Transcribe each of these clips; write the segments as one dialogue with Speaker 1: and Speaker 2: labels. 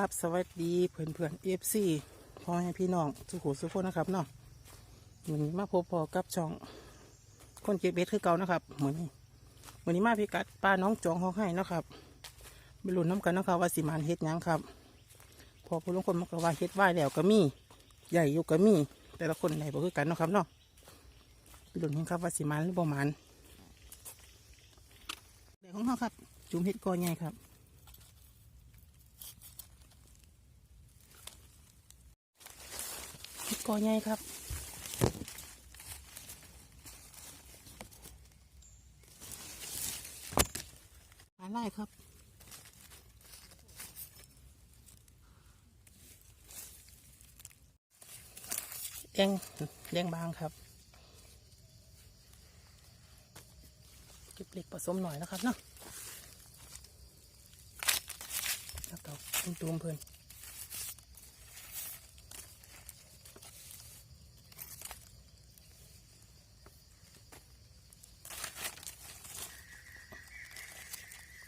Speaker 1: ครับสวัสดีเพื่อนเพื่อนเอฟซีพ่อให้พี่น้องสุขุสุขคนนะครับเนาะวันนี้มาพบพอกับช่องคนเก็บเบ็ดคือเก่านะครับเหมือนนี้วันนี้มาพิกัดป้าน้องจองห้องให้นะครับไปลุ้นน้ำกันนะครับว่าสิมานเฮ็ดยังครับ พอผู้ลงคนมันก็ว่าเฮ็ดไหวแล้วก็มีใหญ่อยู่ก็มี แต่ละคนไหนบ่คือกันนะครับเนาะไปลุ้นกันครับว่าสิมานหรือบ่มานเด็กของเขาครับ จุ่มเฮ็ดกอใหญ่ครับ เห็ด กอใหญ่ครับปลาไล่ครับแดงแดงบางครับเก็บเหล็กผสมหน่อยนะครับเนาะแล้วก็ตุ้มเพื่อน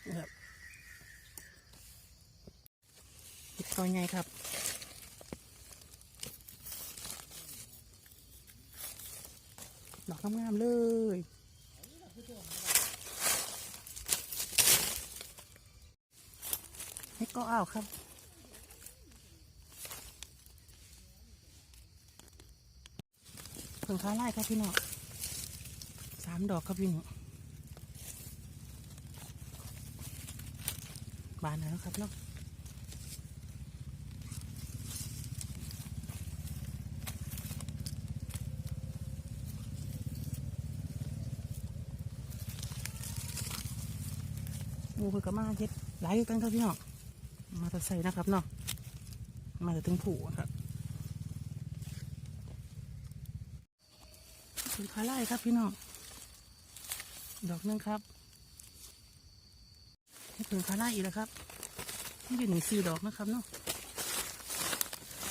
Speaker 1: นะครับ เห็ดกอใหญ่ครับดอกงามๆเลยเห็ดก็อ้าวครับเพิ่งค้าไล่ครับพี่น้องสามดอกครับพี่น้องบานแล้วครับเนาะ มูเพิ่นก็มาเฮ็ดหลายอยู่กันครับพี่น้องมาแต่ใส่นะครับเนาะมาแต่ถึงผูครับถึงขาไล่ครับพี่น้องดอกหนึงครับให้ถึงคาร่อีกแล้วครับนี่อยู่หนึ่งสี่ดอกนะครับเนาะ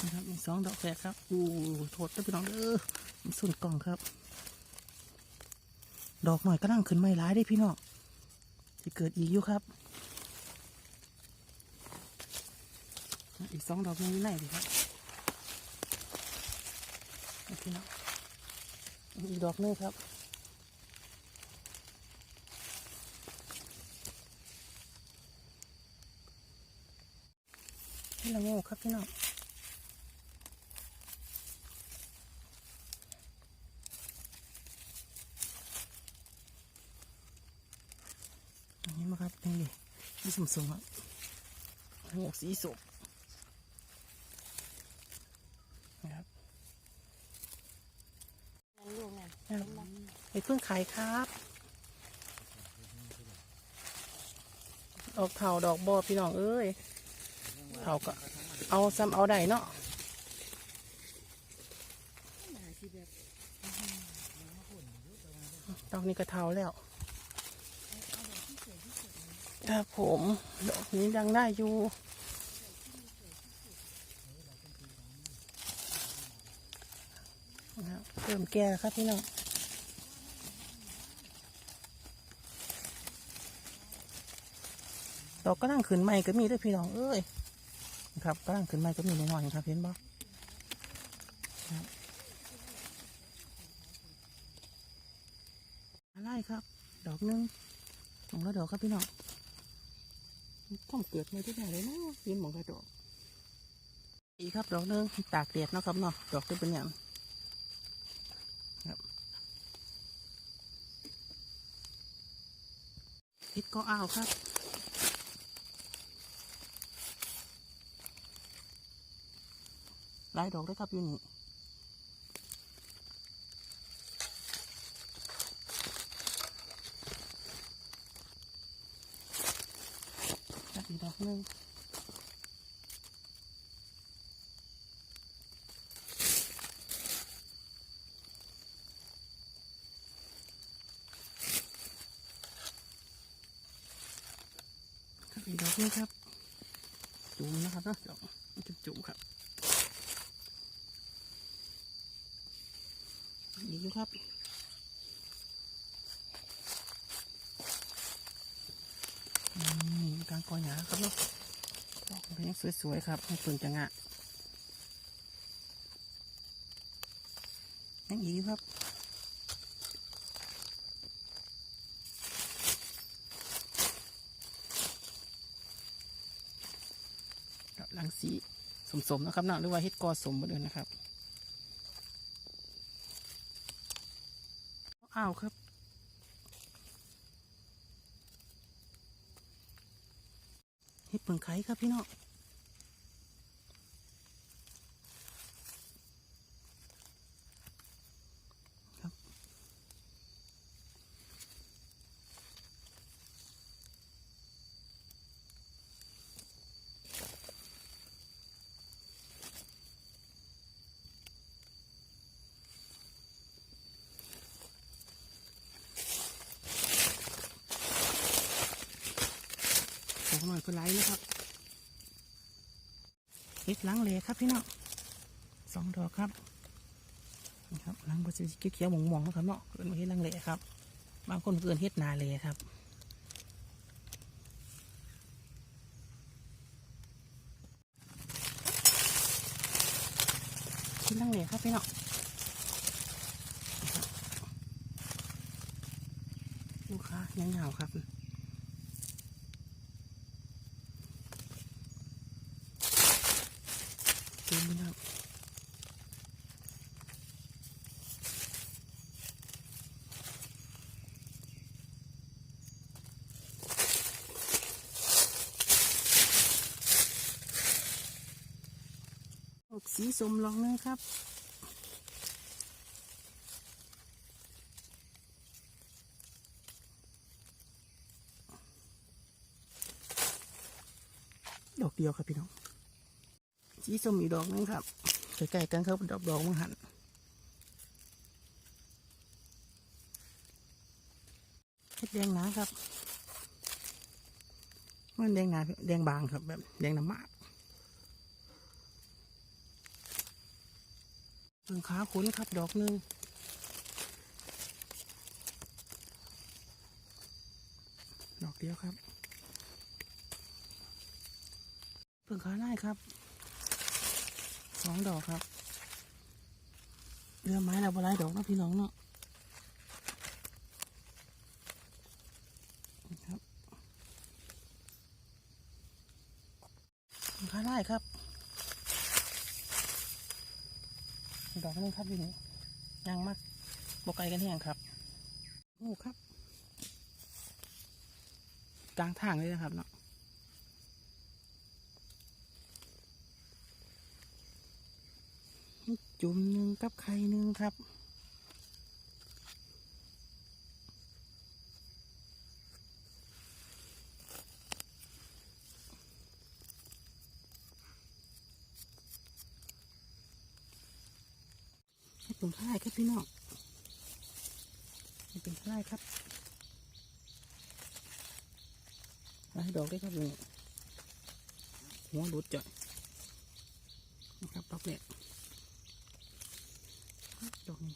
Speaker 1: นะครับมีสองดอกแฝดครับอู้โทษนะพี่น้องเด้อมันสุนกล่องครับ ดอกหน่อยก็นั่งขึ้นไม่ร้ายได้พี่น้อง ที่เกิดอีกอยู่ครับ อีกสองดอกยังอยู่ไหนดีครับเอาพี่น้องอีกดอกนึงครับให้ละโง่ครับพี่น้องอันนี้มาครับนี่ดิ สีสมสมครับละโง่สีสมนะครับ
Speaker 2: นั่นลูกนั่น
Speaker 1: นะครับไอ้เพิ่งขายครับ ออกเถาดอกบอพี่น้องเอ้ยเถาก็ เอาซ้ำเอาได้เนาะ
Speaker 2: หนาสิแบบ
Speaker 1: ดอกนี้ก็เทาแล้ว ครับผมดอกนี้ดังได้อยู่นะเริ่มแก่ครับพี่น้องดอกก็นั่งขึ้นใหม่ก็มีด้วยพี่น้องเอ้ยครับก็นั่งขึ้นใหม่ก็มีแน่นอนครับเห็นบ่อะไรครับ ดอกหนึงสองละดอกครับพี่น้อง ต้องเกิดมาที่ไหนเลยเนาะยืนมองกระดกอีกครับดอกหนึงตากแดดเนาะครับเนาะดอกจะเป็นอย่างครับพิษก็อ้าวครับหลายดอกเลยครับอยู่นี่ครับอีกดอก หนึงครับดอกนึงครับ จุ่มนะครับนะดอกมันจะจุ่มครับอีอยู่ครับอืม กลางกอหยาครับเนาะดอกเป็นยังสวยๆครับให้เพิ่งจะงะยังอีกครับดอกหลังสีสมๆนะครับนะหรือว่าเฮ็ดกอสมบ่เดินนะครับอ้าวครับ เฮ็ดเปิงไข่ครับพี่น้องครับ ขอหน่อยเพื่อไลค์นะครับเฮ็ดล้างเลครับพี่น้องสองดอกครับนี่ครับล้างบสีเขียวๆหมองๆนะครับเนาะเกินมาเฮ็ดล้างเลครับ บางคนเกินเฮ็ดนาเลครับเฮ็ดล้างเลครับพี่น้องลูกค้ายังเหงาครับ ดูมันครับออก สีสมลองนึงครับดอกเดียวครับพี่น้องสีส้มอีกดอกนึงครับใกล้ๆกันครับดอกดอกมังหันเฮ็ดแดงหนาครับ มันแดงหนาแดงบางครับแบบแดงน้ำมาก เพิ่งขาขนครับดอกหนึ่งดอกเดียวครับเพิ่งขาไล่ครับสองดอกครับเรือไม้เราบลายดอกนะพี่น้องเนาะครับขาได้ครับ กดอกหนึงครับพี่นี่ยังมากบกไกลกันแห้งครับโอ้ครับกลางทางเลยนะครับเนาะจุ่มหนึ่งกับไข่หนึ่งครับ เป็นท่ายครับพี่น้องเป็นท่ายครับเอาให้ดอกได้ครับนี่หัวหลุดจ่อยนะครับดอกเนี่ยดอกนี้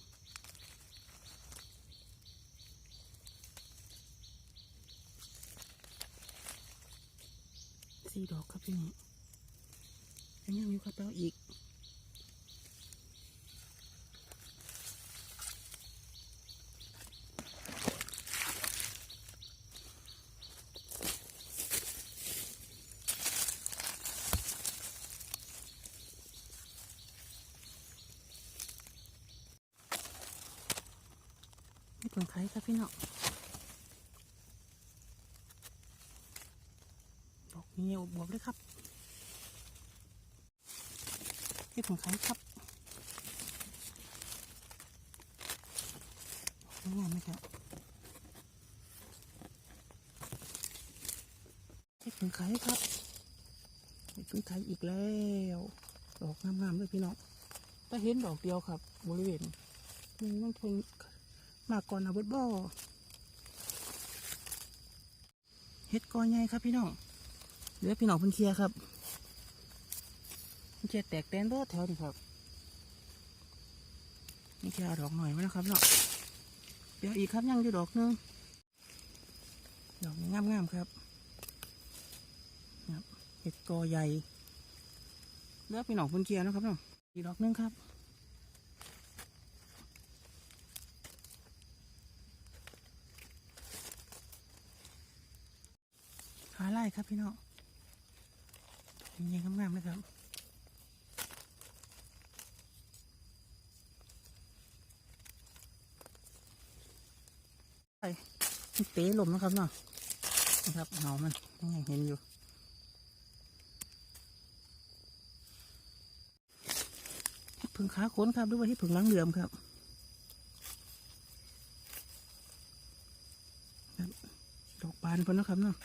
Speaker 1: สี่ดอกครับพี่น้องยังยังอยู่ครับแล้วอีก ไม่เปิงไข่ครับพี่น้องดอกเงี้ยวบวบเลยครับไม่เปิงไข่ครับงามไหมครับไม่เปิงไข่ครับไม่เปิงไข่อีกแล้ว ดอกงามๆเลยพี่น้องแต่เห็นดอกเดียวครับ บริเวณนี้ต้องทน มาก่อนนะเบิดบ่เฮ็ดกอใหญ่ครับพี่น้องเหลือพี่น้องเพิ่นเคลียร์ครับเพิ่นเคลียร์แตกแตนเบิดแถวนี้ครับนี่แค่เอาดอกหน่อยไว้นะครับเนาะเดี๋ยวอีกครับยังอยู่ดอกนึงดอกงามๆครับครับเห็ดกอใหญ่เลือกไปหนองพุ่นเกียนะครับเนาะอีกดอกนึงครับขาไล่ ครับพี่น้องยังงามๆเลยครับไปเตะลมนะครับเนาะนะครับเงามันยังเห็นอยู่ผึ่งขาโขนครับหรือว่าเห็ดผึ่งหลังเหลื่อมครับดอกบานเพิ่นนะครับเนาะ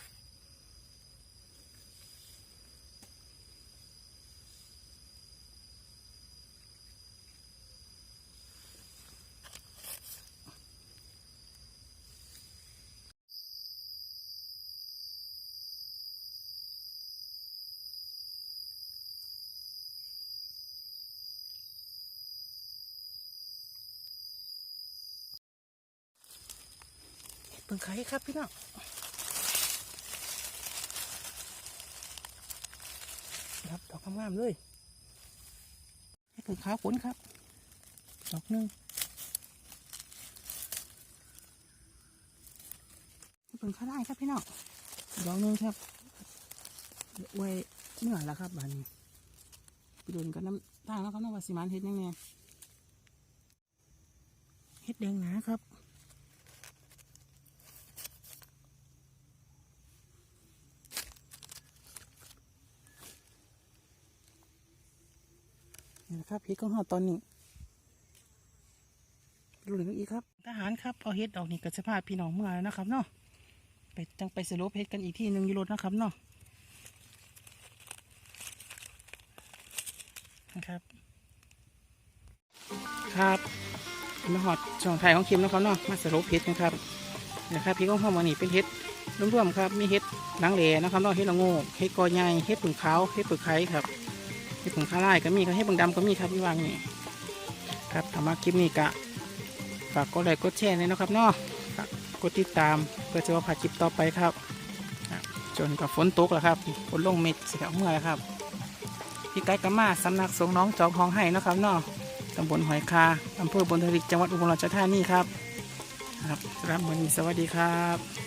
Speaker 1: เห็ดผึ่งไข่ครับพี่น้องครับดอกงามๆเลยเห็ดผึ่งขาโขนครับ ดอกหนึงเห็ดผึ่งขาได้ครับพี่น้องดอกหนึงครับเดี๋ยวไว้เมื่อแล้วครับบานนี้ไปโดนกับน้ำตาลแล้วครับน้องวาสิมานเห็ดยังไงเห็ดแดงหนาครับ ครับเห็ดของเราตอนนี้รุ่นกันอีกครับ ทหารครับเอาเห็ดออกนี่ก็จะพาพี่น้องเมื่อแล้วนะครับเนาะไปจังไปสโลปเห็ดกันอีกที่หนึ่งอยูโรถนะครับเนาะนะครับ ครับมาหอดช่องไทยของคิมนะครับเนาะมาสโลปเห็ดนะครับนะครับพี่ของพ่อมานี่เป็นเห็ดรวมๆครับ มีเห็ดนางเหลนะครับเนาะเห็ดละโง่เห็ดกอใหญ่เห็ดผึ่งขาวเห็ดปึกไข่ครับ ที่ผงข้าไล่ก็มีครับให้บิ่งดำก็มีครับพี่วางนี่ครับถ้ามาคลิปนี้กะฝากกดไลค์กดแชร์เลยนะครับเนาะฝากกดติดตามเพื่อจะว่าผ่าคลิปต่อไปครับ จนกับฝนตกแล้วครับฝนลงเม็ดสีขาวเมื่อแล้วครับพี่ไก่กะมาสำนักสงน้องจองของให้นะครับเนาะตำบลหอยคาอำเภอบนทริกจังหวัดอุบลราชธานีครับ ครับสำหรับวันนี้สวัสดีครับ